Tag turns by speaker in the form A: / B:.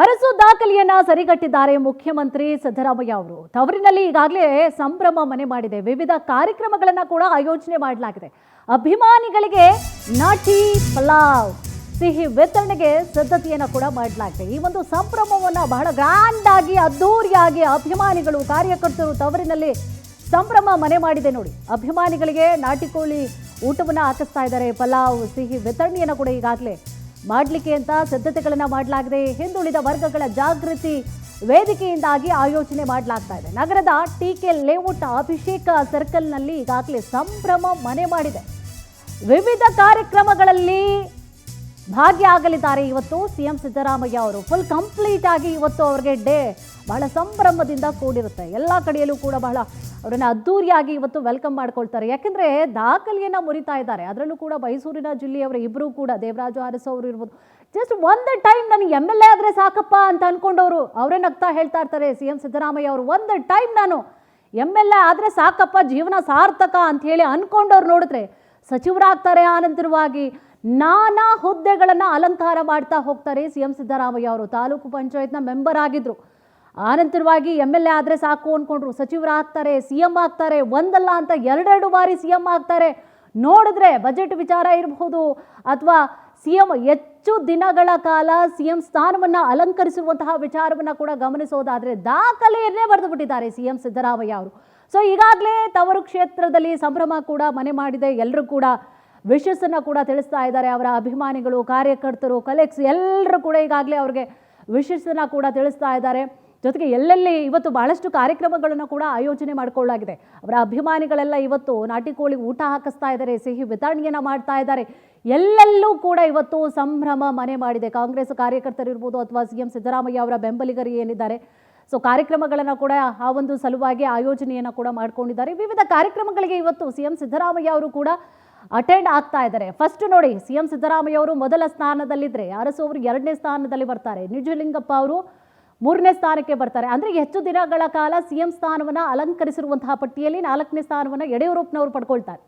A: ಅರಸು ದಾಖಲೆಯನ್ನ ಸರಿಗಟ್ಟಿದ್ದಾರೆ ಮುಖ್ಯಮಂತ್ರಿ ಸಿದ್ದರಾಮಯ್ಯ ಅವರು. ತವರಿನಲ್ಲಿ ಈಗಾಗಲೇ ಸಂಭ್ರಮ ಮನೆ ಮಾಡಿದೆ. ವಿವಿಧ ಕಾರ್ಯಕ್ರಮಗಳನ್ನು ಕೂಡ ಆಯೋಜನೆ ಮಾಡಲಾಗಿದೆ. ಅಭಿಮಾನಿಗಳಿಗೆ ನಾಟಿ ಪಲಾವ್, ಸಿಹಿ ವಿತರಣೆಗೆ ಸಿದ್ಧತೆಯನ್ನು ಕೂಡ ಮಾಡಲಾಗಿದೆ. ಈ ಒಂದು ಸಂಭ್ರಮವನ್ನ ಬಹಳ ಗ್ರ್ಯಾಂಡ್ ಆಗಿ, ಅದ್ದೂರಿಯಾಗಿ ಅಭಿಮಾನಿಗಳು, ಕಾರ್ಯಕರ್ತರು ತವರಿನಲ್ಲಿ ಸಂಭ್ರಮ ಮನೆ ಮಾಡಿದೆ ನೋಡಿ. ಅಭಿಮಾನಿಗಳಿಗೆ ನಾಟಿ ಕೋಳಿ ಊಟವನ್ನು ಹಾಕಿಸ್ತಾ ಇದ್ದಾರೆ. ಪಲಾವ್, ಸಿಹಿ ವಿತರಣೆಯನ್ನು ಕೂಡ ಈಗಾಗಲೇ ಮಾಡಲಿಕ್ಕೆ ಅಂತ ಸಿದ್ಧತೆಗಳನ್ನು ಮಾಡಲಾಗಿದೆ. ಹಿಂದುಳಿದ ವರ್ಗಗಳ ಜಾಗೃತಿ ವೇದಿಕೆಯಿಂದಾಗಿ ಆಯೋಜನೆ ಮಾಡಲಾಗ್ತಾ ಇದೆ. ನಗರದ ಟಿಕೆ ಲೇಔಟ್ ಅಭಿಷೇಕ ಸರ್ಕಲ್ನಲ್ಲಿ ಈಗಾಗಲೇ ಸಂಭ್ರಮ ಮನೆ ಮಾಡಿದೆ. ವಿವಿಧ ಕಾರ್ಯಕ್ರಮಗಳಲ್ಲಿ ಭಾಗಿಯಾಗಲಿದ್ದಾರೆ ಇವತ್ತು ಸಿಎಂ ಸಿದ್ದರಾಮಯ್ಯ ಅವರು. ಫುಲ್ ಕಂಪ್ಲೀಟ್ ಆಗಿ ಇವತ್ತು ಅವರಿಗೆ ಡೇ ಬಹಳ ಸಂಭ್ರಮದಿಂದ ಕೂಡಿರುತ್ತೆ. ಎಲ್ಲ ಕಡೆಯಲ್ಲೂ ಕೂಡ ಬಹಳ ಅವರನ್ನು ಅದ್ದೂರಿಯಾಗಿ ಇವತ್ತು ವೆಲ್ಕಮ್ ಮಾಡ್ಕೊಳ್ತಾರೆ. ಯಾಕೆಂದರೆ ದಾಖಲೆಯನ್ನು ಮುರಿತಾ ಇದ್ದಾರೆ. ಅದರಲ್ಲೂ ಕೂಡ ಮೈಸೂರಿನ ಜಿಲ್ಲೆಯವರ ಇಬ್ಬರೂ ಕೂಡ, ದೇವರಾಜು ಅರಸು ಅವರು ಇರ್ಬೋದು. ಜಸ್ಟ್ ಒಂದು ಟೈಮ್ ನನಗೆ ಎಂ ಎಲ್ ಎ ಆದರೆ ಸಾಕಪ್ಪ ಅಂತ ಅನ್ಕೊಂಡವರು ಅವರೇ ನಗ್ತಾ ಹೇಳ್ತಾ ಇರ್ತಾರೆ ಸಿ ಎಂ ಸಿದ್ದರಾಮಯ್ಯ ಅವರು. ಒಂದು ಟೈಮ್ ನಾನು ಎಂ ಎಲ್ ಎ ಆದರೆ ಸಾಕಪ್ಪ, ಜೀವನ ಸಾರ್ಥಕ ಅಂತ ಹೇಳಿ ಅನ್ಕೊಂಡವ್ರು ನೋಡಿದ್ರೆ ಸಚಿವರಾಗ್ತಾರೆ ಆನಂತರವಾಗಿ ನಾನಾ ಹುದ್ದೆಗಳನ್ನು ಅಲಂಕಾರ ಮಾಡ್ತಾ ಹೋಗ್ತಾರೆ ಸಿ ಎಂ ಸಿದ್ದರಾಮಯ್ಯ ಅವರು. ತಾಲೂಕು ಪಂಚಾಯತ್ನ ಮೆಂಬರ್ ಆಗಿದ್ರು. ಆನಂತರವಾಗಿ ಎಂ ಎಲ್ ಎ ಆದರೆ ಸಾಕು ಅಂದ್ಕೊಂಡ್ರು ಸಚಿವರಾಗ್ತಾರೆ ಸಿ ಎಂ ಆಗ್ತಾರೆ, ಒಂದಲ್ಲ ಅಂತ ಎರಡೆರಡು ಬಾರಿ ಸಿ ಎಂ ಆಗ್ತಾರೆ. ನೋಡಿದ್ರೆ ಬಜೆಟ್ ವಿಚಾರ ಇರಬಹುದು ಅಥವಾ ಸಿ ಎಂ ಹೆಚ್ಚು ದಿನಗಳ ಕಾಲ ಸಿ ಎಂ ಸ್ಥಾನವನ್ನು ಅಲಂಕರಿಸುವಂತಹ ವಿಚಾರವನ್ನು ಕೂಡ ಗಮನಿಸೋದಾದರೆ ದಾಖಲೆಯನ್ನೇ ಬರೆದು ಬಿಟ್ಟಿದ್ದಾರೆ ಸಿ ಎಂ ಸಿದ್ದರಾಮಯ್ಯ ಅವರು. ಸೊ ಈಗಾಗಲೇ ತವರು ಕ್ಷೇತ್ರದಲ್ಲಿ ಸಂಭ್ರಮ ಕೂಡ ಮನೆ ಮಾಡಿದೆ. ಎಲ್ಲರೂ ಕೂಡ ವಿಶಸ್ಸನ್ನು ಕೂಡ ತಿಳಿಸ್ತಾ ಇದ್ದಾರೆ. ಅವರ ಅಭಿಮಾನಿಗಳು, ಕಾರ್ಯಕರ್ತರು ಕಲೆಕ್ಸ್ ಎಲ್ಲರೂ ಕೂಡ ಈಗಾಗಲೇ ಅವ್ರಿಗೆ ವಿಶಸ್ಸನ್ನು ಕೂಡ ತಿಳಿಸ್ತಾ ಇದ್ದಾರೆ. ಜೊತೆಗೆ ಎಲ್ಲೆಲ್ಲಿ ಇವತ್ತು ಬಹಳಷ್ಟು ಕಾರ್ಯಕ್ರಮಗಳನ್ನು ಕೂಡ ಆಯೋಜನೆ ಮಾಡಿಕೊಳ್ಳಲಾಗಿದೆ. ಅವರ ಅಭಿಮಾನಿಗಳೆಲ್ಲ ಇವತ್ತು ನಾಟಿ ಕೋಳಿ ಊಟ ಹಾಕಿಸ್ತಾ ಇದ್ದಾರೆ, ಸಿಹಿ ವಿತರಣೆಯನ್ನು ಮಾಡ್ತಾ ಇದ್ದಾರೆ. ಎಲ್ಲೆಲ್ಲೂ ಕೂಡ ಇವತ್ತು ಸಂಭ್ರಮ ಮನೆ ಮಾಡಿದೆ. ಕಾಂಗ್ರೆಸ್ ಕಾರ್ಯಕರ್ತರು ಇರ್ಬೋದು ಅಥವಾ ಸಿ ಎಂ ಸಿದ್ದರಾಮಯ್ಯ ಅವರ ಬೆಂಬಲಿಗರು ಏನಿದ್ದಾರೆ. ಸೊ, ಕಾರ್ಯಕ್ರಮಗಳನ್ನು ಕೂಡ ಆ ಒಂದು ಸಲುವಾಗಿ ಆಯೋಜನೆಯನ್ನು ಕೂಡ ಮಾಡಿಕೊಂಡಿದ್ದಾರೆ. ವಿವಿಧ ಕಾರ್ಯಕ್ರಮಗಳಿಗೆ ಇವತ್ತು ಸಿ ಎಂ ಸಿದ್ದರಾಮಯ್ಯ ಅವರು ಕೂಡ ಅಟೆಂಡ್ ಆಗ್ತಾ ಇದ್ದಾರೆ. ಫಸ್ಟ್ ನೋಡಿ ಸಿ ಎಂ ಸಿದ್ದರಾಮಯ್ಯ ಅವರು ಮೊದಲ ಸ್ಥಾನದಲ್ಲಿದ್ದರೆ ಅರಸು ಅವರು ಎರಡನೇ ಸ್ಥಾನದಲ್ಲಿ ಬರ್ತಾರೆ. ನಿಜಲಿಂಗಪ್ಪ ಅವರು ಮೂರನೇ ಸ್ಥಾನಕ್ಕೆ ಬರ್ತಾರೆ. ಅಂದರೆ ಹೆಚ್ಚು ದಿನಗಳ ಕಾಲ ಸಿ ಎಂ ಸ್ಥಾನವನ್ನು ಅಲಂಕರಿಸಿರುವಂತಹ ಪಟ್ಟಿಯಲ್ಲಿ ನಾಲ್ಕನೇ ಸ್ಥಾನವನ್ನು ಯಡಿಯೂರಪ್ಪನವರು ಪಡ್ಕೊಳ್ತಾರೆ.